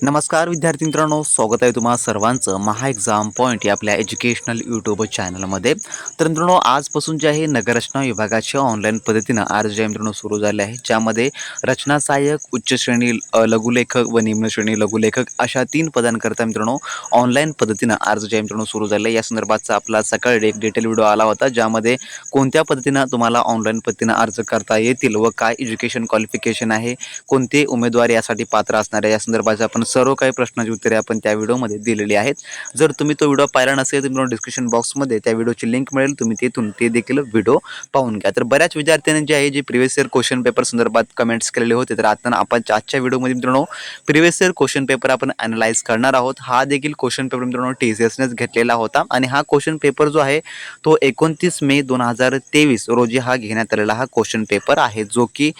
नमस्कार विद्यार्थी मित्रांनो स्वागत आहे तुम्हा सर्वांचं महा एक्झाम पॉईंट या आपल्या एज्युकेशनल यूट्यूब चॅनलमध्ये तर मित्रांनो आजपासून जे आहे नगररचना विभागाच्या ऑनलाईन पद्धतीनं अर्ज जे मित्रांनो सुरू झाले आहे. ज्यामध्ये रचना सहाय्यक उच्च श्रेणी लघुलेखक व निम्न श्रेणी लघुलेखक अशा तीन पदांकरता मित्रांनो ऑनलाईन पद्धतीनं अर्ज जे मित्रांनो सुरू झाले आहे. या संदर्भातचा आपला सकाळी एक डिटेल व्हिडिओ आला होता ज्यामध्ये कोणत्या पद्धतीनं तुम्हाला ऑनलाईन पद्धतीनं अर्ज करता येतील व काय एज्युकेशन क्वालिफिकेशन आहे कोणते उमेदवार यासाठी पात्र असणार आहे. या संदर्भाचा आपण सर्व काही प्रश्नाची उत्तरे आपण त्या व्हिडिओमध्ये दिलेली आहेत. जर तुम्ही तो व्हिडिओ पाहिला नसेल तर मित्रांनो डिस्क्रिप्शन बॉक्समध्ये त्या व्हिडिओची लिंक मिळेल. तुम्ही तिथून ते देखील व्हिडिओ पाहून घ्या. तर बऱ्याच विद्यार्थ्यांनी जे आहे जे प्रिव्हियस इयर क्वेश्चन पेपर संदर्भात कमेंट्स केलेले होते तर आता आपण आजच्या व्हिडिओमध्ये मित्रांनो प्रिव्हियस इयर क्वेश्चन पेपर आपण अनालाइज करणार आहोत. हा देखील क्वेश्चन पेपर मित्रांनो टी सी एसनेच घेतलेला होता. आणि हा क्वेश्चन पेपर जो आहे तो एकोणतीस मे दोन हजार तेवीस रोजी हा घेण्यात आलेला हा क्वेश्चन पेपर आहे जो की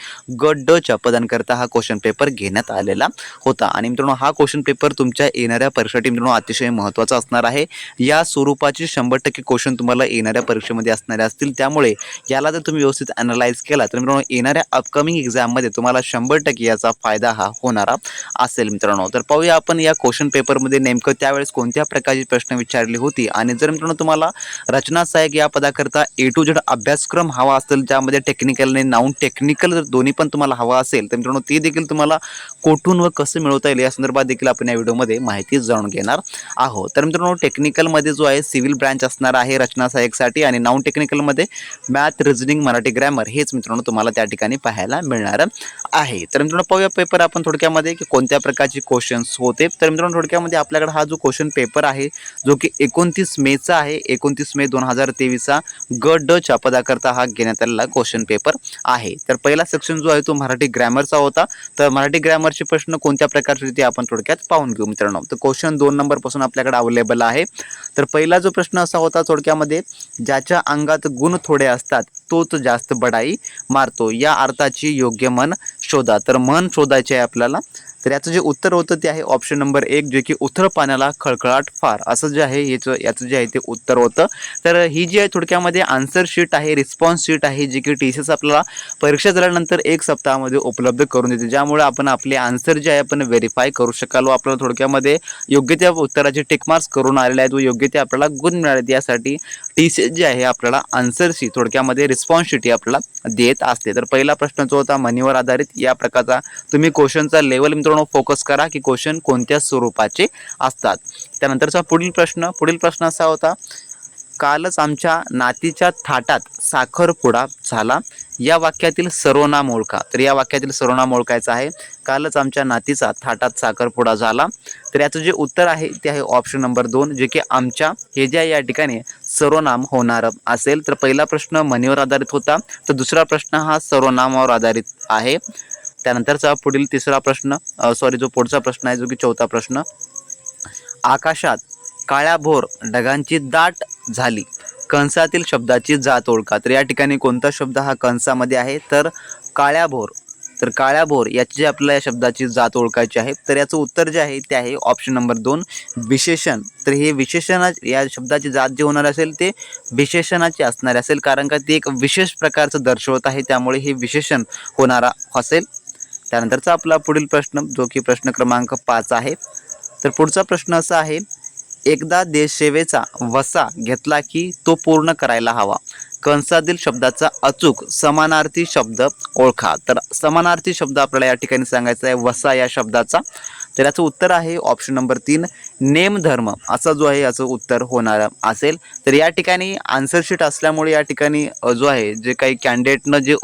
गट डच्या पदांकरता हा क्वेश्चन पेपर घेण्यात आलेला होता. आणि मित्रांनो हा क्वेश्चन पेपर तुमच्या येणाऱ्या परीक्षेसाठी मित्रांनो अतिशय महत्त्वाचा असणार आहे. या स्वरूपाचे शंभर टक्के क्वेश्चन तुम्हाला येणाऱ्या परीक्षेमध्ये असणारे असतील. त्यामुळे याला जर तुम्ही व्यवस्थित अनालाइज केला तर मित्रांनो येणाऱ्या अपकमिंग एक्झाममध्ये तुम्हाला शंभर टक्के याचा फायदा हा होणारा असेल मित्रांनो. तर पाहूया आपण या क्वेश्चन पेपरमध्ये नेमकं त्यावेळेस कोणत्या प्रकारची प्रश्न विचारली होती. आणि जर मित्रांनो तुम्हाला रचना सहाय्यक या पदाकरता ए टू झेड अभ्यासक्रम हवा असेल ज्यामध्ये टेक्निकल आणि नाऊन टेक्निकल जर दोन्ही पण तुम्हाला हवा असेल तर मित्रांनो ते देखील तुम्हाला कुठून व कसं मिळवता येईल या संदर्भात देखील आपण या व्हिडिओमध्ये माहिती जाणून घेणार आहोत. तर मित्रांनो टेक्निकलमध्ये जो आहे सिव्हिल ब्रँच असणार आहे रचना सहाय्यकसाठी आणि नॉन टेक्निकलमध्ये मॅथ रिझनिंग मराठी ग्रॅमर हेच मित्रांनो तुम्हाला त्या ठिकाणी पाहायला मिळणार. आहे. तर मित्रांनो पाहूया पेपर आपण थोडक्यामध्ये की कोणत्या प्रकारचे क्वेश्चन्स होते. तर मित्रांनो थोडक्यामध्ये आपल्याकडे हा जो क्वेश्चन पेपर आहे जो की एकोणतीस मेचा आहे. एकोणतीस मे दोन हजार तेवीसचा ग ड च्या पदाकरता हा घेण्यात आलेला क्वेश्चन पेपर आहे. तर पहिला सेक्शन जो आहे तो मराठी ग्रॅमरचा होता. तर मराठी ग्रॅमरचे प्रश्न कोणत्या प्रकारचे ते आपण थोडक्यात पाहून घेऊ मित्रांनो. तर क्वेश्चन दोन नंबरपासून आपल्याकडे अवेलेबल आहे. तर पहिला जो प्रश्न असा होता थोडक्यामध्ये ज्याच्या अंगात गुण थोडे असतात तोच जास्त बडाई मारतो. या अर्थाची योग्य मन शोधा. तर मन शोधायचे आहे आपल्याला. तर याचं जे उत्तर होतं ते आहे ऑप्शन नंबर एक जे की उथळ पाण्याला खळखळाट फार. असं जे आहे याचं याचं जे आहे ते उत्तर होतं. तर ही जी आहे थोडक्यामध्ये आन्सर शीट आहे रिस्पॉन्स शीट आहे जी की टी सी एस आपल्याला परीक्षा झाल्यानंतर एक सप्ताहामध्ये उपलब्ध करून देते. ज्यामुळे आपण आपले आन्सर जे आहे आपण व्हेरीफाय करू शकाल व आपल्याला थोडक्यामध्ये योग्य त्या उत्तराचे टिकमार्क्स करून आलेले आहेत व योग्य ते आपल्याला गुण मिळालेत यासाठी टी सी एस जे आहे आपल्याला आन्सरशी थोडक्यामध्ये रिस्पॉन्स शीट ही आपल्याला देत असते. तर पहिला प्रश्न जो होता मनीवर आधारित या प्रकारचा तुम्ही क्वेश्चनचा लेवल मित्रांनो फोकस करा की क्वेश्चन कोणत्या स्वरूपाचे असतात. त्यानंतरचा पुढील प्रश्न पुढील प्रश्न असा होता कालच आमच्या नातीच्या थाटात साखरपुडा झाला. या वाक्यातील सर्वनाम ओळखा तर या वाक्यातील सर्वनाम ओळखायचं आहे. कालच आमच्या नातीचा थाटात साखरपुडा झाला. तर याचं जे उत्तर आहे ते आहे ऑप्शन नंबर दोन जे की आमच्या हे जे या ठिकाणी सर्वनाम होणार असेल. तर पहिला प्रश्न मनीवर आधारित होता. तर दुसरा प्रश्न हा सर्वनामावर आधारित आहे. त्यानंतरचा पुढील तिसरा प्रश्न सॉरी जो पुढचा प्रश्न आहे जो की चौथा प्रश्न. आकाशात काळ्या भोर ढगांची दाट झाली. कंसातील शब्दाची जात ओळखा. तर या ठिकाणी कोणता शब्द हा कंसामध्ये आहे? तर काळ्याभोर. तर काळ्याभोर याची जी आपल्याला या शब्दाची जात ओळखायची आहे तर याचं उत्तर जे आहे ते आहे ऑप्शन नंबर दोन विशेषण. तर हे विशेषणा या शब्दाची जात जे होणार असेल ते विशेषणाची असणार असेल कारण का ते एक विशेष प्रकारचं दर्शवत आहे त्यामुळे हे विशेषण होणारा असेल. त्यानंतरचा आपला पुढील प्रश्न जो की प्रश्न क्रमांक पाच आहे. तर पुढचा प्रश्न असा आहे एकदा देशसेवेचा वसा घेतला की तो पूर्ण करायला हवा. कंसातील शब्दाचा अचूक समानार्थी शब्द ओळखा. तर समानार्थी शब्द आपल्याला या ठिकाणी सांगायचा आहे. वसा या शब्दाचा तर याचं उत्तर आहे ऑप्शन नंबर तीन नेमधर्म असा जो आहे याचं उत्तर होणार असेल. तर या ठिकाणी आन्सरशीट असल्यामुळे या ठिकाणी जो आहे जे काही कॅन्डिडेटनं जे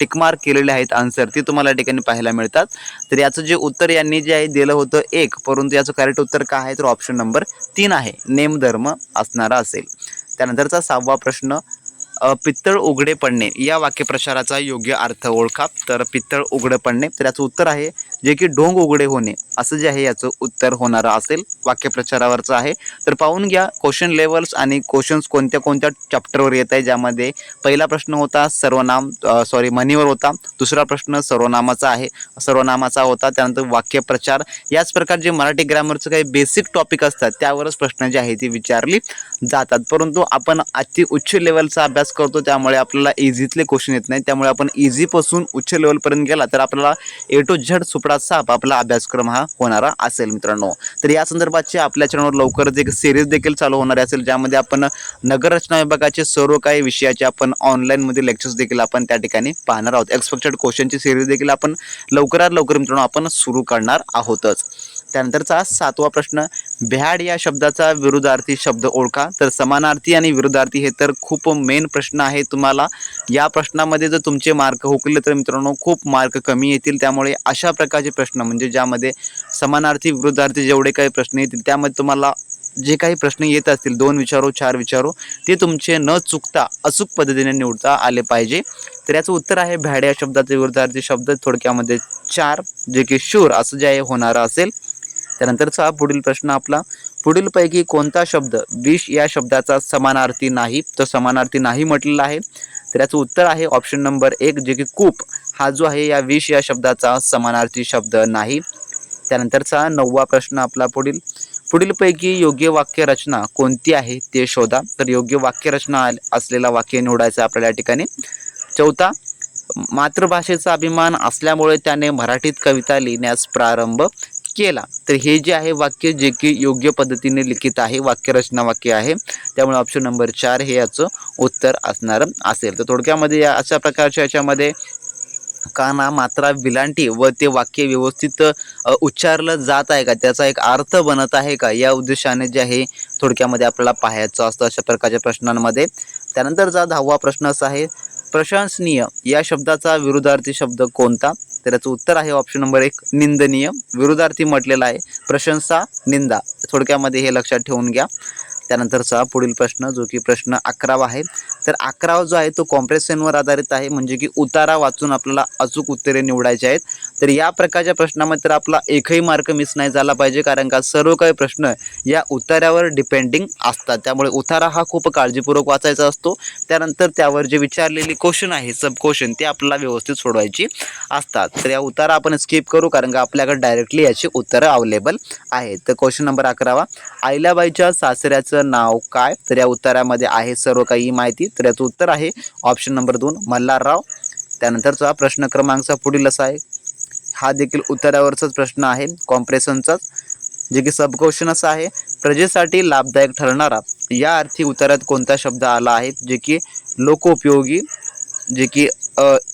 टिकमार्क केलेले आहेत आन्सर ते तुम्हाला या ठिकाणी पाहायला मिळतात. तर याचं जे उत्तर यांनी जे आहे दिलं होतं एक परंतु याचं करेक्ट उत्तर काय आहे तर ऑप्शन नंबर तीन आहे. नेमधर्म असणारा असेल. त्यानंतरचा सहावा प्रश्न पित्तळ उघडे पडणे. या वाक्यप्रचाराचा योग्य अर्थ ओळखा. तर पित्तळ उघडे पडणे. तर याचं उत्तर आहे जे की ढोंग उघडे होणे असं जे आहे याचं उत्तर होणारं असेल. वाक्यप्रचारावरचं आहे. तर पाहून घ्या क्वेश्चन लेवल्स आणि क्वेश्चन्स कोणत्या कोणत्या चॅप्टरवर येत आहे ज्यामध्ये पहिला प्रश्न होता सर्वनाम सॉरी म्हणीवर होता. दुसरा प्रश्न सर्वनामाचा आहे. सर्वनामाचा होता त्यानंतर वाक्यप्रचार याच प्रकारचे मराठी ग्रामरचं काही बेसिक टॉपिक असतात त्यावरच प्रश्न जे आहे ती विचारली जातात. परंतु आपण अति उच्च लेवलचा अभ्यास करतो त्यामुळे आपल्याला इझीतले क्वेश्चन येत नाही त्यामुळे आपण इझीपासून उच्च लेवलपर्यंत गेला तर आपल्याला ए टू झेड सुपर कपडा साप आपला अभ्यासक्रम हा होणारा असेल मित्रांनो. तर या संदर्भातची आपल्या चॅनलवर लवकरच एक सिरीज देखील चालू होणार असेल ज्यामध्ये आपण नगररचना विभागाचे सर्व काही विषयाचे आपण ऑनलाईनमध्ये लेक्चर्स देखील आपण त्या ठिकाणी पाहणार आहोत. एक्सपेक्टेड क्वेश्चनची सिरीज देखील आपण लवकरात लवकर मित्रांनो आपण सुरू करणार आहोतच. त्यानंतरचा सातवा प्रश्न भ्याड या शब्दाचा विरुद्धार्थी शब्द ओळखा. तर समानार्थी आणि विरुद्धार्थी हे तर खूप मेन प्रश्न आहे तुम्हाला. या प्रश्नामध्ये जर तुमचे मार्क हुकले तर मित्रांनो खूप मार्क कमी येतील. त्यामुळे अशा प्रकारचे प्रश्न म्हणजे ज्यामध्ये समानार्थी विरुद्धार्थी जेवढे काही प्रश्न येतील त्यामध्ये तुम्हाला जे काही प्रश्न येत असतील दोन विचारो चार विचारो ते तुमचे न चुकता अचूक पद्धतीने निवडता आले पाहिजे. तर याचं उत्तर आहे भ्याड या शब्दाचे विरुद्धार्थी शब्द थोडक्यामध्ये चार जे की शूर असं जे आहे होणारं असेल. त्यानंतरचा पुढील प्रश्न आपला पुढीलपैकी कोणता शब्द विष या शब्दाचा समानार्थी नाही तर समानार्थी नाही म्हटलेला आहे. तर याचं उत्तर आहे ऑप्शन नंबर एक जे की कूप हा जो आहे या विष या शब्दाचा समानार्थी शब्द नाही. त्यानंतरचा नववा प्रश्न आपला पुढील पुढीलपैकी योग्य वाक्य रचना कोणती आहे ते शोधा. तर योग्य वाक्य रचना असलेला वाक्य निवडायचं आपल्याला या ठिकाणी. चौथा मातृभाषेचा अभिमान असल्यामुळे त्याने मराठीत कविता लिहिण्यास प्रारंभ केला. तर हे जे आहे वाक्य जे की योग्य पद्धतीने लिखित आहे वाक्यरचना वाक्य आहे त्यामुळे ऑप्शन नंबर चार हे याचं उत्तर असणार असेल. तर थोडक्यामध्ये या अशा प्रकारच्या याच्यामध्ये काना मात्रा विलांटी व ते वाक्य व्यवस्थित उच्चारलं जात आहे का? त्याचा एक अर्थ बनत आहे का? या उद्देशाने जे आहे थोडक्यामध्ये आपल्याला पाहायचं असतं अशा प्रकारच्या प्रश्नांमध्ये. त्यानंतरचा दहावा प्रश्न असा आहे प्रशंसनीय या शब्दाचा विरुद्धार्थी शब्द कोणता? तर याचं उत्तर आहे ऑप्शन नंबर एक निंदनीय. विरोधार्थी म्हटलेला आहे प्रशंसा निंदा. थोडक्यामध्ये हे लक्षात ठेवून घ्या. त्यानंतरचा पुढील प्रश्न जो की प्रश्न अकरावा आहे. तर अकरावा जो आहे तो कॉम्प्रेशनवर आधारित आहे. म्हणजे की उतारा वाचून आपल्याला अचूक उत्तरे निवडायचे आहेत. तर या प्रकारच्या प्रश्नामध्ये तर आपला एकही मार्क मिस नाही झाला पाहिजे कारण का सर्व काही प्रश्न या उतार्यावर डिपेंडिंग असतात. त्यामुळे उतारा हा खूप काळजीपूर्वक वाचायचा असतो. त्यानंतर त्यावर जे विचारलेली क्वेश्चन आहे सब क्वेश्चन ते आपल्याला व्यवस्थित सोडवायची असतात. तर या उतारा आपण स्किप करू कारण का आपल्याकडे डायरेक्टली याची उत्तरं अवेलेबल आहेत. तर क्वेश्चन नंबर अकरावा आईलाबाईच्या सासऱ्याचं नाव काय? तर या उत्तरामध्ये आहे सर्व काही माहिती. तर याचं उत्तर आहे ऑप्शन नंबर दोन मल्हारराव. त्यानंतरचा प्रश्न क्रमांकचा पुढील असा आहे. हा देखील उत्तरावरचाच प्रश्न आहे कॉम्प्रेशनचाच जे की सब क्वेश्चन असा आहे. प्रजेसाठी लाभदायक ठरणारा या अर्थी उत्तरात कोणता शब्द आला आहे जे की लोकोपयोगी जे की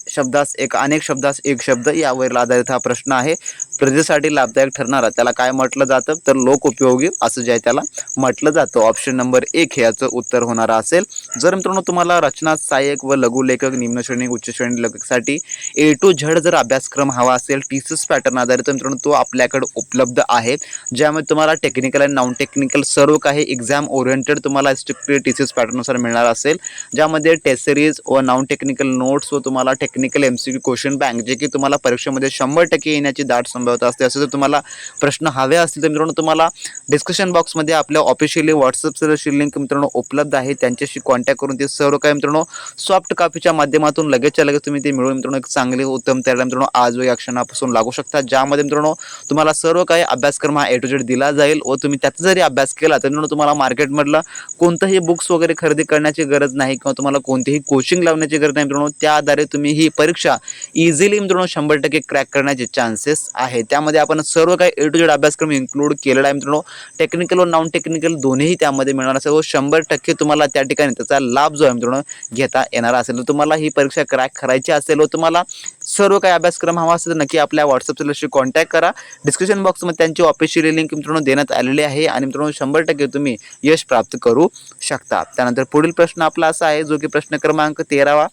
शब्दास एक अनेक शब्दास एक शब्द यावर आधारित हा प्रश्न आहे. प्रजेसाठी लाभदायक ठरणारा त्याला काय म्हटलं जातं? तर लोक उपयोगी असं जे आहे त्याला म्हटलं जातं. ऑप्शन नंबर एक हे याचं उत्तर होणार असेल. जर मित्रांनो तुम्हाला रचना सहाय्यक व लघुलेखक निम्न श्रेणी उच्च श्रेणी लेखकसाठी ए टू झड जर अभ्यासक्रम हवा असेल टीसीस पॅटर्न आधारित मित्रांनो तो आपल्याकडे उपलब्ध आहे. ज्यामध्ये तुम्हाला टेक्निकल अँड नॉन टेक्निकल सर्व काही एक्झाम ओरिएंटेड तुम्हाला स्ट्रिक्टली टीसीस पॅटर्ननुसार मिळणार असेल. ज्यामध्ये टेस्ट सिरीज व नॉन टेक्निकल नोट्स व तुम्हाला technical M C Q question bank जे की तुम्हाला परीक्षेमध्ये शंभर टक्के येण्याची दाट संभाव्यता असते. असे जर तुम्हाला प्रश्न हवे असतील तर मित्रांनो तुम्हाला डिस्कशन बॉक्समध्ये आपल्या ऑफिशियली व्हॉट्सअपची लिंक मित्रांनो उपलब्ध आहे. त्यांच्याशी कॉन्टॅक्ट करून ते सर्व काही मित्रांनो सॉफ्ट कॉपीच्या माध्यमातून लगेचच्या लगेच तुम्ही ते मिळून मित्रांनो एक चांगले उत्तम तयार मित्रांनो आज या क्षणापासून लागू शकता. ज्यामध्ये मित्रांनो तुम्हाला सर्व काही अभ्यासक्रम हा ए टू जेड दिला जाईल व तुम्ही त्याचा जरी अभ्यास केला तर मित्रांनो तुम्हाला मार्केटमधलं कोणतंही बुक्स वगैरे खरेदी करण्याची गरज नाही किंवा तुम्हाला कोणतीही कोचिंग लावण्याची गरज नाही मित्रांनो त्या आधारे तुम्ही ही परीक्षा इझिली मित्रांनो शंभर टक्के क्रॅक करण्याचे चान्सेस आहे. त्यामध्ये आपण सर्व काही ए टू जेड अभ्यासक्रम इन्क्लूड केलेला आहे मित्रांनो. टेक्निकल व नॉन टेक्निकल दोन्ही त्यामध्ये मिळणार असेल व शंभर टक्के तुम्हाला त्या ठिकाणी त्याचा लाभ जो आहे मित्रांनो घेता येणार असेल. तर तुम्हाला ही परीक्षा क्रॅक करायची असेल व तुम्हाला सर्व काही अभ्यासक्रम हवा असेल तर नक्की आपल्या व्हॉट्सअपशी कॉन्टॅक्ट करा. डिस्क्रिप्शन बॉक्समध्ये त्यांची ऑफिशियल लिंक मित्रांनो देण्यात आलेली आहे आणि मित्रांनो शंभर टक्के तुम्ही यश प्राप्त करू शकता. त्यानंतर पुढील प्रश्न आपला असा आहे जो की प्रश्न क्रमांक तेरावा.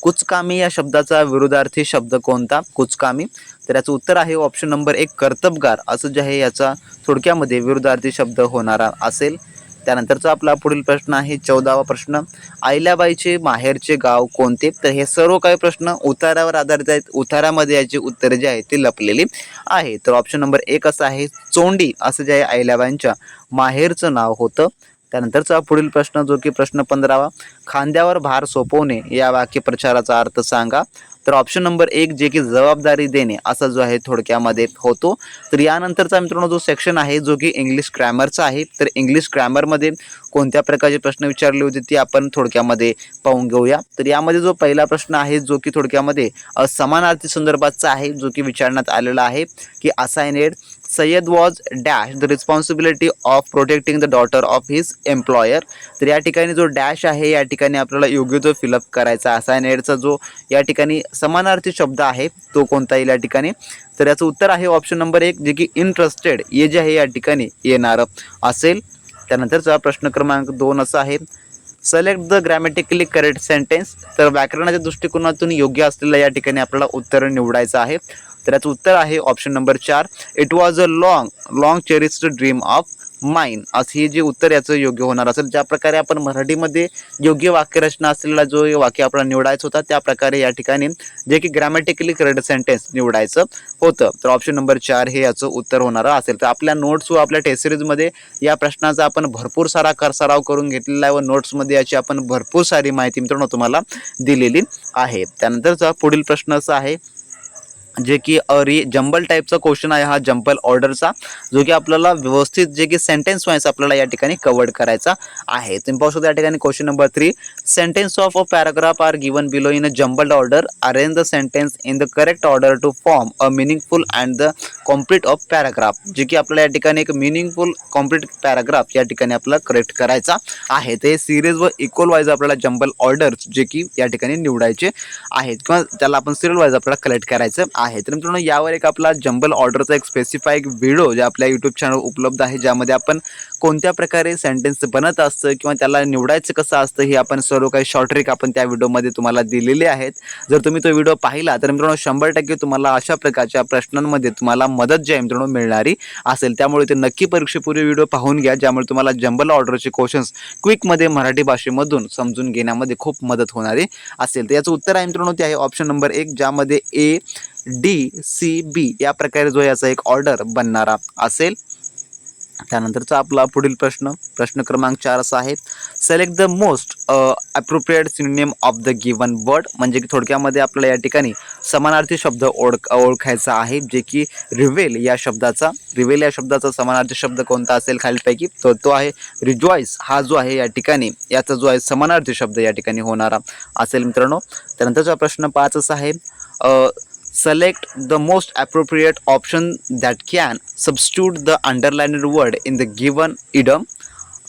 कुचकामी या शब्दाचा विरोधार्थी शब्द कोणता? कुचकामी. तर याचं उत्तर आहे ऑप्शन नंबर एक कर्तबगार. असं जे आहे याचा थोडक्यामध्ये विरुद्धार्थी शब्द होणारा असेल. त्यानंतरचा आपला पुढील प्रश्न आहे चौदावा प्रश्न. आयल्याबाईचे माहेरचे गाव कोणते? तर हे सर्व काही प्रश्न उतारावर आधारित आहेत. उतारामध्ये याची उत्तरे जी आहेत ती लपलेली आहे तर ऑप्शन नंबर एक असं आहे चोंडी. असं जे आहे आयल्याबाईंच्या माहेरचं नाव होतं. त्यानंतरचा पुढील प्रश्न जो की प्रश्न पंधरावा खांद्यावर भार सोपवणे या वाक्यप्रचाराचा अर्थ सांगा. तर ऑप्शन नंबर एक जे की जबाबदारी देणे असा जो आहे थोडक्यामध्ये होतो. तर यानंतरचा मित्रांनो जो सेक्शन आहे जो की इंग्लिश ग्रॅमरचा आहे तर इंग्लिश ग्रॅमरमध्ये कोणत्या प्रकारचे प्रश्न विचारले होते ते आपण थोडक्यामध्ये पाहून घेऊया. तर यामध्ये जो पहिला प्रश्न आहे जो की थोडक्यामध्ये असमानार्थी समानार्थी संदर्भाचा आहे जो की विचारण्यात आलेला आहे की assigned Syed was dash the responsibility of protecting the daughter of his employer तर या ठिकाणी जो डॅश आहे या ठिकाणी आपल्याला योग्य तो फिलअप करायचा असायनेडचा जो या ठिकाणी समानार्थी शब्द आहे तो कोणता येईल या ठिकाणी. तर याचं उत्तर आहे ऑप्शन नंबर एक जे की इंटरेस्टेड हे जे आहे या ठिकाणी येणारं असेल. त्यानंतरचा प्रश्न क्रमांक दोन असा आहे. Select the grammatically correct sentence तर व्याकरणाच्या दृष्टिकोनातून योग्य असलेलं या ठिकाणी आपल्याला उत्तर निवडायचं आहे. तर याचं उत्तर आहे ऑप्शन नंबर चार. It was a long long cherished dream of mine असं हे जे उत्तर याचं योग्य होणार असेल ज्या प्रकारे आपण मराठीमध्ये योग्य वाक्यरचना असलेला जो हे वाक्य आपल्याला निवडायचं होता त्या प्रकारे या ठिकाणी जे की ग्रॅमॅटिकली करेक्ट सेंटेन्स निवडायचं होतं. तर ऑप्शन नंबर चार हे याचं उत्तर होणारं असेल. तर आपल्या नोट्स व आपल्या टेस्ट सिरीजमध्ये या प्रश्नाचा आपण भरपूर सारा कर सराव करून घेतलेला आहे व नोट्समध्ये याची आपण भरपूर सारी माहिती मित्रांनो तुम्हाला दिलेली आहे. त्यानंतरचा पुढील प्रश्न असा आहे जे की री जंबल टाईपचा क्वेश्चन आहे हा जंबल ऑर्डरचा जो की आपल्याला व्यवस्थित जे की सेंटेन्स वाईज आपल्याला या ठिकाणी कवर्ड करायचा आहे. तुम्ही पाहू शकता या ठिकाणी question number three sentence of a paragraph are given below in a jumbled order arrange the sentence in the correct order to form a meaningful and the complete of paragraph जे की आपल्याला या ठिकाणी एक मिनिंगफुल कॉम्प्लीट पॅराग्राफ या ठिकाणी आपला correct करायचा आहे. ते सिरीज व इक्वल वाईज आपल्याला जंबल ऑर्डर्स जे की या ठिकाणी निवडायचे आहेत किंवा त्याला आपण सिरियल वाईज आपल्याला कलेक्ट करायचं आहे. तर मित्रांनो यावर एक आपला जंबल ऑर्डरचा एक स्पेसिफाईक व्हिडिओ जे आपल्या यूट्यूब चॅनल उपलब्ध आहे ज्यामध्ये आपण कोणत्या प्रकारे सेंटेन्स बनत असतं किंवा त्याला निवडायचं कसं असतं हे आपण सर्व काही शॉर्ट ट्रिक आपण त्या व्हिडिओमध्ये तुम्हाला दिलेले आहेत. जर तुम्ही तो व्हिडिओ पाहिला तर मित्रांनो शंभर टक्के तुम्हाला अशा प्रकारच्या प्रश्नांमध्ये तुम्हाला मदत जी आहे मित्रांनो मिळणारी असेल. त्यामुळे ते नक्की परीक्षेपूर्वी व्हिडिओ पाहून घ्या ज्यामुळे तुम्हाला जंबल ऑर्डरचे क्वेश्चन्स क्विकमध्ये मराठी भाषेमधून समजून घेण्यामध्ये खूप मदत होणारी असेल. तर याचं उत्तर आहे मित्रांनो ते आहे ऑप्शन नंबर एक ज्यामध्ये ए डी सी बी या प्रकारे जो याचा एक ऑर्डर बनणारा असेल. त्यानंतरचा आपला पुढील प्रश्न प्रश्न क्रमांक चार असा आहे. Select the most appropriate synonym of the given word म्हणजे की थोडक्यामध्ये आपल्याला या ठिकाणी समानार्थी शब्द ओळख ओळखायचा आहे जे की रिवेल या शब्दाचा रिवेल या शब्दाचा समानार्थी शब्द कोणता असेल खालीलपैकी तो तो आहे रिजॉईस हा जो आहे या ठिकाणी याचा जो आहे समानार्थी शब्द या ठिकाणी होणारा असेल मित्रांनो. त्यानंतरचा प्रश्न पाच असा आहे. Select the most appropriate option that can substitute the underlined word in the given idiom.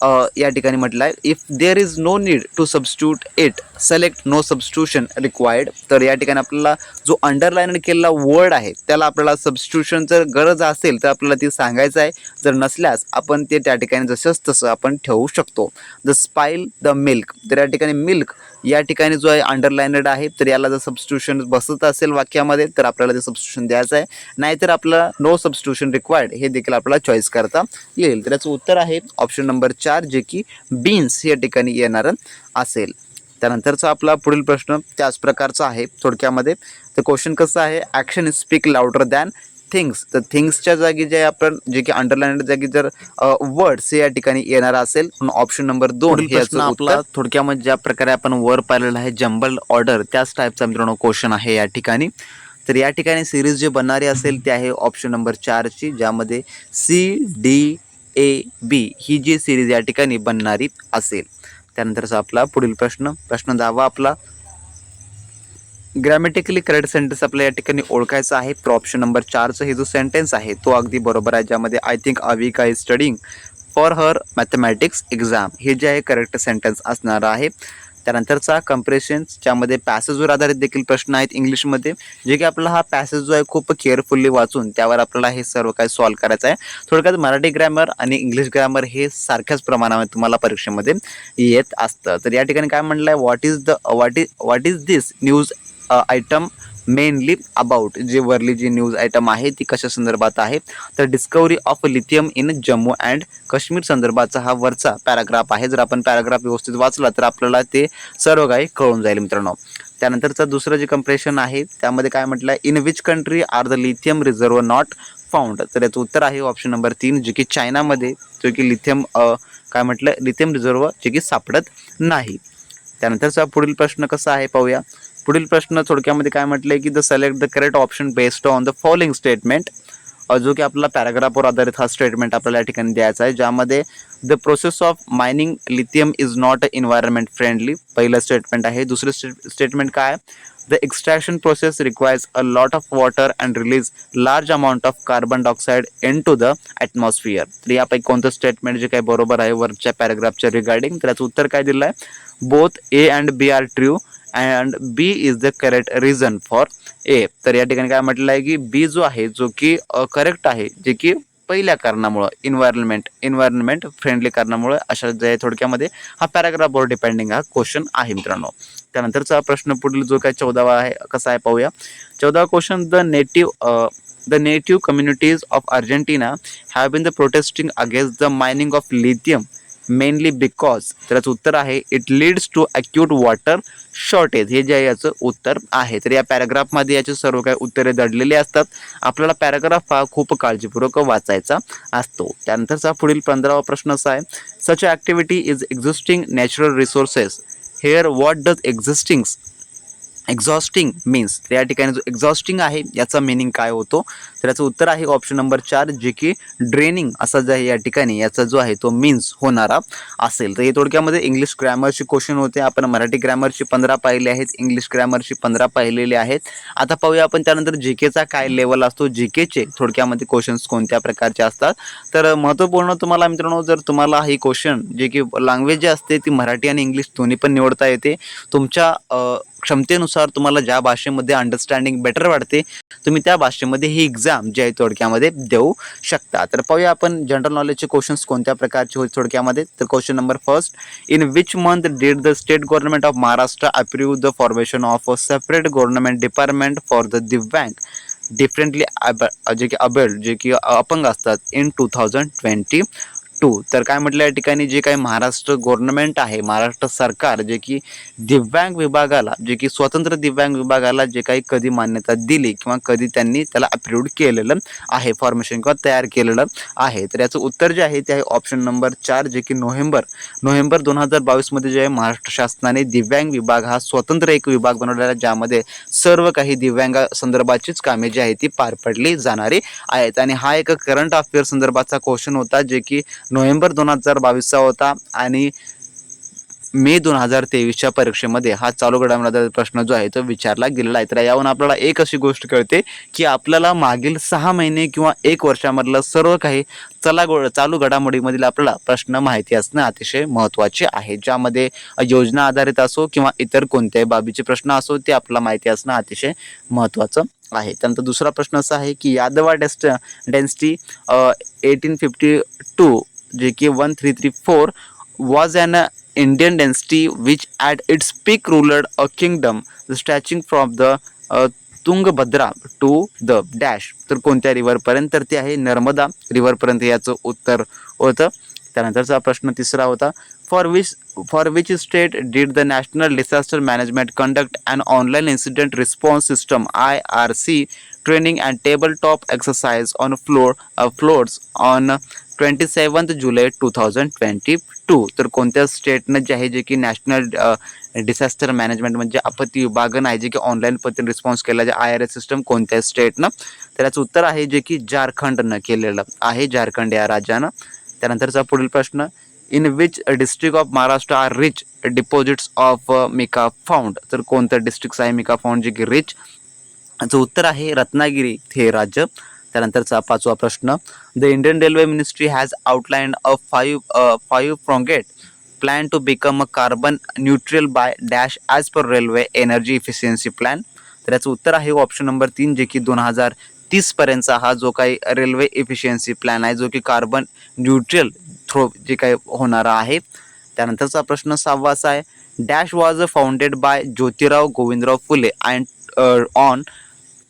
Uh, या ठिकाणी म्हटलं आहे if there is no need to substitute it select no substitution required तर या ठिकाणी आपल्याला जो अंडरलाईन केलेला वर्ड आहे त्याला आपल्याला सबस्टिट्यूशन जर गरज असेल तर आपल्याला ती सांगायचं आहे. जर नसल्यास आपण ते त्या ठिकाणी जसंच तसं आपण ठेवू शकतो. द स्पाईल द मिल्क तर या ठिकाणी मिल्क या ठिकाणी जो आहे अंडरलाइनड आहे तर याला जर सबस्टिट्यूशन बसत असेल वाक्यामध्ये तर आपल्याला ते सबस्टिट्यूशन द्यायचं आहे. नाहीतर आपल्याला नो सबस्टिट्यूशन रिक्वायर्ड हे देखील आपल्याला चॉईस करता येईल. तर याचं उत्तर आहे ऑप्शन नंबर चार जे की बीन्स या ठिकाणी येणारं असेल. त्यानंतरचा आपला पुढील प्रश्न त्याच प्रकारचा आहे थोडक्यामध्ये. तर क्वेश्चन कसं आहे? Action speak louder than things तर थिंग्सच्या जागी जे आपण जे की अंडरलाईन जागी जर वर्ड्स या ठिकाणी येणार असेल ऑप्शन नंबर दोन हे आपला थोडक्यामध्ये ज्या प्रकारे आपण वर पाहिलेलं आहे जंबल ऑर्डर त्याच टाईपचा मित्रांनो क्वेश्चन आहे या ठिकाणी. तर या ठिकाणी सिरीज जे बनणारी असेल ते आहे ऑप्शन नंबर चारची ज्यामध्ये सी डी ए बी ही जी सिरीज या ठिकाणी बनणारी असेल. त्यानंतरचा आपला पुढील प्रश्न. प्रश्न दहावा आपला. ग्रॅमॅटिकली करेक्ट सेंटेन्स आपल्या या ठिकाणी ओळखायचा आहे. तर ऑप्शन नंबर चारचं हे जो सेंटेन्स आहे तो अगदी बरोबर आहे ज्यामध्ये I think Avika is studying for her mathematics exam हे जे आहे करेक्ट सेंटेन्स असणार आहे. त्यानंतरचा कम्प्रेशन्स ज्यामध्ये पॅसेजवर आधारित देखील प्रश्न आहेत इंग्लिशमध्ये. जे की आपला हा पॅसेज जो आहे खूप केअरफुल्ली वाचून त्यावर आपल्याला हे सर्व काही सॉल्व करायचं आहे. थोडक्यात मराठी ग्रॅमर आणि इंग्लिश ग्रॅमर हे सारख्याच प्रमाणामध्ये तुम्हाला परीक्षेमध्ये येत असतं. तर या ठिकाणी काय म्हणलं आहे what is the what is what is this news item mainly about जे वरली जी न्यूज आयटम आहे ती कशा संदर्भात आहे? तर discovery of lithium in Jammu and Kashmir संदर्भाचा हा वरचा पॅराग्राफ आहे. जर आपण पॅराग्राफ व्यवस्थित वाचला तर आपल्याला ते सर्व काही कळून जाईल मित्रांनो. त्यानंतरचं दुसरं जे कंप्रेशन आहे त्यामध्ये काय म्हटलं आहे? In which country are the lithium reserve not found तर याचं उत्तर आहे ऑप्शन नंबर तीन जे की चायनामध्ये जो की लिथियम काय म्हटलं लिथियम रिझर्व जे की सापडत नाही. त्यानंतरचा पुढील प्रश्न कसा आहे पाहूया. पुढील प्रश्न थोडक्यामध्ये काय म्हटले की the select the correct option based on the following statement जो की आपला पॅराग्राफवर आधारित हा स्टेटमेंट आपल्याला या ठिकाणी द्यायचा आहे ज्यामध्ये the process of mining lithium is not environment friendly पहिलं स्टेटमेंट आहे. दुसरं स्टेटमेंट काय? The extraction process requires a lot of water and release large amount of carbon dioxide into the तर यापैकी कोणतं स्टेटमेंट जे काही बरोबर आहे वरच्या पॅराग्राफच्या रिगार्डिंग तर याचं उत्तर काय दिलं आहे both A and B are true and B is the correct reason for A तर या ठिकाणी काय म्हटलं आहे की बी जो आहे जो की करेक्ट आहे जे की पहिल्या कारणामुळं इन्व्हायरमेंट इन्व्हायरमेंट फ्रेंडली कारणामुळं अशा जे थोडक्यामध्ये हा पॅराग्राफवर डिपेंडिंग हा क्वेश्चन आहे मित्रांनो. त्यानंतरचा प्रश्न पुढील जो काय चौदावा आहे कसा आहे पाहूया. चौदावा question the native the native communities of Argentina have been the protesting against the mining of lithium mainly because त्याचं उत्तर आहे it leads to acute water shortage हे जे आहे याचं उत्तर आहे. तर या पॅराग्राफमध्ये याचे सर्व काही उत्तरे दडलेली असतात. आपल्याला पॅराग्राफ हा खूप काळजीपूर्वक वाचायचा असतो. त्यानंतरचा पुढील पंधरावा प्रश्न असा आहे such activity is existing natural resources here what does existings exhausting means या ठिकाणी जो एक्झॉस्टिंग आहे याचा मिनिंग काय होतो? तर याचं उत्तर आहे ऑप्शन नंबर चार जे की ड्रेनिंग असा जे आहे या ठिकाणी याचा जो आहे तो मीन्स होणारा असेल. तर हे थोडक्यामध्ये इंग्लिश ग्रॅमरचे क्वेश्चन होते. आपण मराठी ग्रॅमरची पंधरा पाहिले आहेत इंग्लिश ग्रॅमरची पंधरा पाहिलेले आहेत. आता पाहूया आपण त्यानंतर जी केचा काय लेवल असतो? जी केचे थोडक्यामध्ये क्वेश्चन्स कोणत्या प्रकारचे असतात? तर महत्त्वपूर्ण तुम्हाला मित्रांनो जर तुम्हाला ही क्वेश्चन जे की लँग्वेज जे असते ती मराठी आणि इंग्लिश दोन्ही पण निवडता येते. तुमच्या क्षमतेनुसार तुम्हाला ज्या भाषेमध्ये अंडरस्टँडिंग बेटर वाटते तुम्ही त्या भाषेमध्ये ही एक्झाम जी आहे थोडक्यामध्ये देऊ शकता. तर पाहूया आपण जनरल नॉलेजचे क्वेश्चन्स कोणत्या प्रकारचे होते थोडक्यामध्ये. तर question number first in which month did the state government of Maharashtra approve the formation of a separate government department for the divyang differently जे की अबेल्ड जे की अपंग असतात in two thousand twenty two. तर काय म्हटलं या ठिकाणी जे काही महाराष्ट्र गव्हर्नमेंट आहे महाराष्ट्र सरकार जे की दिव्यांग विभागाला जे की स्वतंत्र दिव्यांग विभागाला जे काही कधी मान्यता दिली किंवा कधी त्यांनी त्याला अप्रूव्ह केलेलं आहे फॉर्मेशन किंवा तयार केलेलं आहे. तर याचं उत्तर जे आहे ते आहे ऑप्शन नंबर चार जे की नोव्हेंबर. नोव्हेंबर दोन हजार बावीसमध्ये जे आहे महाराष्ट्र शासनाने दिव्यांग विभाग हा स्वतंत्र एक विभाग बनवलेला आहे, ज्यामध्ये सर्व काही दिव्यांग संदर्भाचीच कामे जी आहे ती पार पडली जाणारी आहेत. आणि हा एक करंट अफेअर संदर्भाचा क्वेश्चन होता जे की नोव्हेंबर दोन हजार बावीसचा होता आणि मे दोन हजार तेवीसच्या परीक्षेमध्ये हा चालू घडामोडीचा प्रश्न जो आहे तो विचारला गेलेला आहे. तर यावरून आपल्याला एक अशी गोष्ट कळते की आपल्याला मागील सहा महिने किंवा एक वर्षामधलं सर्व काही चला गो चालू घडामोडीमधील आपल्याला प्रश्न माहिती असणं अतिशय महत्त्वाचे आहे. ज्यामध्ये योजना आधारित असो किंवा इतर कोणत्याही बाबीचे प्रश्न असो ते आपल्याला माहिती असणं अतिशय महत्त्वाचं आहे. त्यानंतर दुसरा प्रश्न असा आहे की यादवा डेस्ट डेन्सिटी एटीन फिफ्टी टू जे की one three three four was an uh, Indian density which at its peak ruled a kingdom stretching from the Tungabhadra to the dash तर कोणत्या रिव्हरपर्यंत तर ते आहे नर्मदा रिव्हरपर्यंत याचं उत्तर होतं. त्यानंतरचा प्रश्न तिसरा होता. For which for which state did the national disaster management conduct and online incident response system I R C training and table top on on floor floors on twenty seventh July two thousand twenty two तर कोणत्या स्टेटनं जे आहे जे की national disaster management म्हणजे आपत्ती विभागन आहे जे की ऑनलाईन पद्धतीने रिस्पॉन्स केला जे आय आर एस सिस्टम कोणत्या स्टेटनं तर याचं उत्तर आहे जे की झारखंडनं केलेलं आहे झारखंड या राज्यानं. त्यानंतरचा पुढील प्रश्न in which district of Maharashtra are rich deposits of mica found तर कोणतं डिस्ट्रिक्ट आहे मिका फाउंड जे की रिच याचं उत्तर आहे रत्नागिरी हे राज्य. त्यानंतरचा पाचवा प्रश्न the Indian railway ministry has outline a five five pronged plan to become a carbon neutral by dash as per railway energy efficiency plan तर याचं उत्तर आहे ऑप्शन नंबर तीन जे की दोन हजार तीसपर्यंतचा हा जो काही रेल्वे इफिशियन्सी प्लॅन आहे जो की कार्बन न्यूट्रल थ्रो जे काही होणारा आहे. त्यानंतरचा प्रश्न सहावा असा आहे dash was founded by Jyotirao Govindrao Phule and on uh,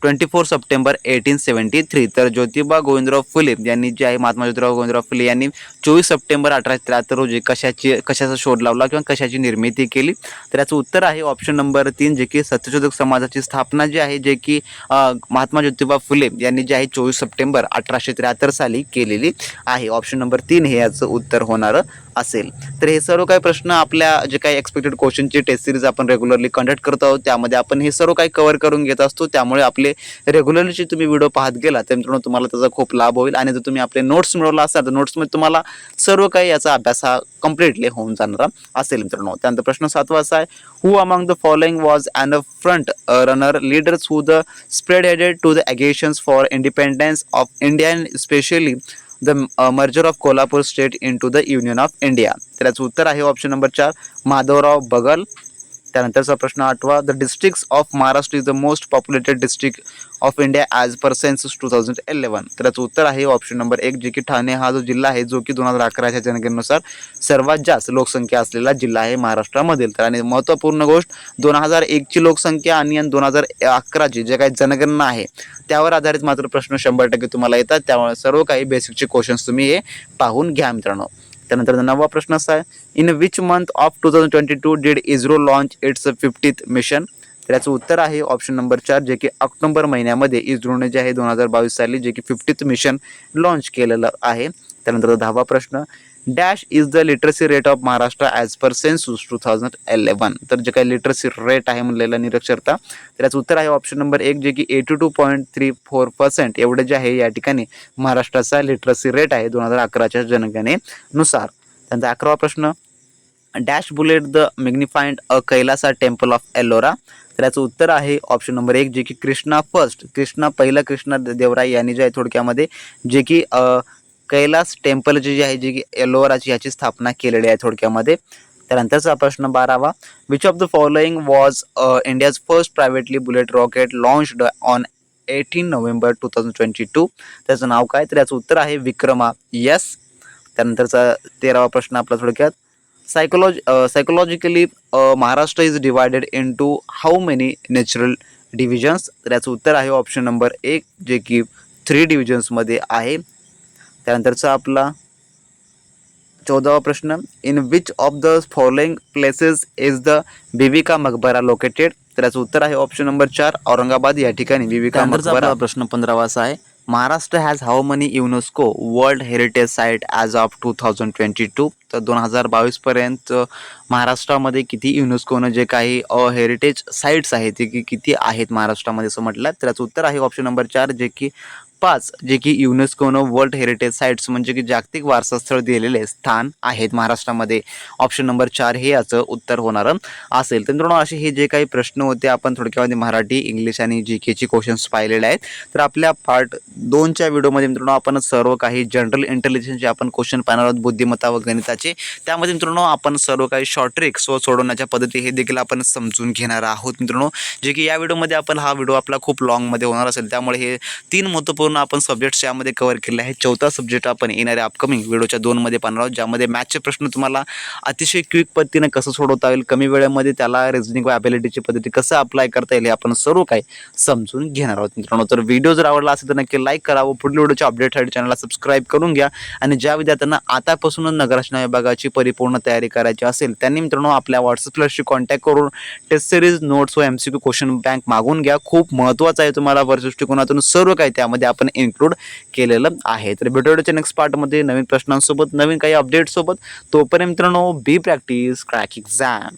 twenty four September eighteen seventy three. तर ज्योतिबा गोविंदराव फुले यांनी जे आहे महात्मा ज्योतिराव गोविंदराव फुले यांनी चोवीस सप्टेंबर अठराशे त्र्याहत्तर रोजी कशाची कशाचा शोध लावला किंवा कशाची निर्मिती केली? तर याचं उत्तर आहे ऑप्शन नंबर तीन जे की सत्यशोधक समाजाची स्थापना जी आहे जे की महात्मा ज्योतिबा फुले यांनी जे आहे चोवीस सप्टेंबर अठराशे त्र्याहत्तर साली केलेली आहे. ऑप्शन नंबर तीन हे याचं उत्तर होणारं. असेल. तर हे सर्व काही प्रश्न आपल्या जे काही एक्सपेक्टेड क्वेश्चनची टेस्ट सिरीज आपण रेग्युलरली कंडक्ट करत आहोत त्यामध्ये आपण हे सर्व काही कव्हर करून घेत असतो. त्यामुळे आपले रेग्युलरली तुम्ही व्हिडिओ पाहत गेला तर मित्रांनो तुम्हाला त्याचा खूप लाभ होईल. आणि जर तुम्ही आपले नोट्स मिळवला असाल तर नोट्समध्ये तुम्हाला सर्व काही याचा अभ्यास हा कम्प्लिटली होऊन जाणारा असेल मित्रांनो. त्यानंतर प्रश्न सातवा असा आहे who among the following was and a front runner leaders who the spread headed to the agitations for independence of India specially the merger of Kolhapur state into the union of India तर याचं उत्तर आहे option number चार माधवराव बगल. त्यानंतरचा प्रश्न आठवा. The districts of Maharashtra is the most populated district of India as per census two thousand eleven तर याचं उत्तर आहे ऑप्शन नंबर एक जे की ठाणे हा जो जिल्हा आहे जो की दोन हजार अकराच्या जनगणनेनुसार सर्वात जास्त लोकसंख्या असलेला जिल्हा आहे महाराष्ट्रामधील. तर आणि महत्त्वपूर्ण गोष्ट दोन हजार एकची लोकसंख्या आणि दोन हजार अकराची जे काही जनगणना आहे त्यावर आधारित मात्र प्रश्न शंभर टक्के तुम्हाला येतात. त्यामुळे सर्व काही बेसिकचे क्वेश्चन्स तुम्ही हे पाहून घ्या मित्रांनो. त्यानंतर नववा प्रश्न असा आहे in which month of two thousand twenty two did ISRO launch its fiftieth mission तर याचं उत्तर आहे ऑप्शन नंबर चार जे की ऑक्टोबर महिन्यामध्ये इस्रोने जे आहे दोन हजार बावीस साली जे की फिफ्टीथ मिशन लॉन्च केलेलं आहे. त्यानंतर दहावा प्रश्न dash is the literacy rate of Maharashtra as per census two thousand eleven तर जे काही लिटरसी रेट आहे म्हणलेलं निरक्षरता तर याचं उत्तर आहे ऑप्शन नंबर एक जे की eighty two point three four percent एवढे जे आहे या ठिकाणी महाराष्ट्राचा लिटरसी रेट आहे दोन हजार अकराच्या जनगणनेनुसार. त्यांचा अकरावा प्रश्न dash built the magnificent a Kailasa temple of Ellora. तर याचं उत्तर आहे ऑप्शन नंबर एक जे की कृष्णा फर्स्ट कृष्णा पहिला कृष्णा देवराय यांनी जे आहे थोडक्यामध्ये जे की कैलास टेम्पलची जी आहे जी की एलोराची ह्याची स्थापना केलेली आहे थोडक्यामध्ये. त्यानंतरचा प्रश्न बारावा. Which of the following was India's first privately built rocket launched on eighteen November two thousand twenty two त्याचं नाव काय? तर याचं उत्तर आहे विक्रमा. यस त्यानंतरचा तेरावा प्रश्न आपला थोडक्यात. सायकोलॉज psychologically Maharashtra is divided into how many natural divisions तर याचं उत्तर आहे ऑप्शन नंबर एक जे की थ्री डिव्हिजन्समध्ये आहे. त्यानंतरचा आपला चौदावा प्रश्न in which of the following places is the Bibi ka Maqbara located तर याचं उत्तर आहे ऑप्शन नंबर चार औरंगाबाद. या ठिकाणी बिबिका मकबरा प्रश्न पंधरावा असा आहे Maharashtra has how many UNESCO world heritage site as of two thousand twenty two तर दोन हजार बावीसपर्यंत महाराष्ट्रामध्ये किती युनेस्कोनं जे काही हेरिटेज साईट्स आहेत ते की किती आहेत महाराष्ट्रामध्ये असं म्हटलं तर त्याचं उत्तर आहे ऑप्शन नंबर चार जे की पाच जे की युनेस्कोनं वर्ल्ड हेरिटेज साईट्स म्हणजे की जागतिक वारसास्थळ दिलेले स्थान आहेत महाराष्ट्रामध्ये. ऑप्शन नंबर चार हे याचं उत्तर होणारं असेल. तर मित्रांनो असे हे जे काही प्रश्न होते आपण थोडक्यामध्ये मराठी इंग्लिश आणि जी केचे क्वेश्चन्स पाहिलेले आहेत. तर आपल्या पार्ट दोनच्या व्हिडिओमध्ये मित्रांनो आपण सर्व काही जनरल इंटेलिजन्सचे आपण क्वेश्चन पाहणार आहोत बुद्धिमत्ता व गणिताचे. त्यामध्ये मित्रांनो आपण सर्व काही शॉर्ट ट्रिक्स व सोडवण्याच्या पद्धती हे देखील आपण समजून घेणार आहोत मित्रांनो. जे की या व्हिडिओमध्ये आपण हा व्हिडिओ आपला खूप लॉंगमध्ये होणार असेल. त्यामुळे हे तीन महत्त्वपूर्ण आपण सब्जेक्ट्स यामध्ये कवर केले आहेत. चौथा सब्जेक्ट आपण येणाऱ्या अपकमिंग व्हिडिओच्या दोनमध्ये पाहणार आहोत ज्यामध्ये मॅथचे प्रश्न तुम्हाला अतिशय क्विक पद्धतीने कसं सोडवता येईल कमी वेळेमध्ये त्याला रिझनिंग व ॲबिलिटीची पद्धती कसं अप्लाय करता येईल हे आपण सर्व काही समजून घेणार आहोत मित्रांनो. तर व्हिडिओ जर आवडला असेल तर नक्की लाईक करा व पुढील व्हिडिओच्या अपडेटसाठी चॅनलला सबस्क्राईब करून घ्या. आणि ज्या विद्यार्थ्यांना आतापासूनच नगररचना विभागाची परिपूर्ण तयारी करायची असेल त्यांनी मित्रांनो आपल्या व्हॉट्सअपलाशी कॉन्टॅक्ट करून टेस्ट सिरीज नोट्स व एम सी क्वेश्चन बँक मागून घ्या. खूप महत्त्वाचं आहे तुम्हाला वर दृष्टिकोनातून सर्व काही त्यामध्ये आपण इन्क्लूड केलेलं आहे. तर भेटूच्या नेक्स्ट पार्टमध्ये नवीन प्रश्नांसोबत नवीन काही अपडेटसोबत तोपर्यंत मित्रांनो बी प्रॅक्टिस क्रॅक एक्झाम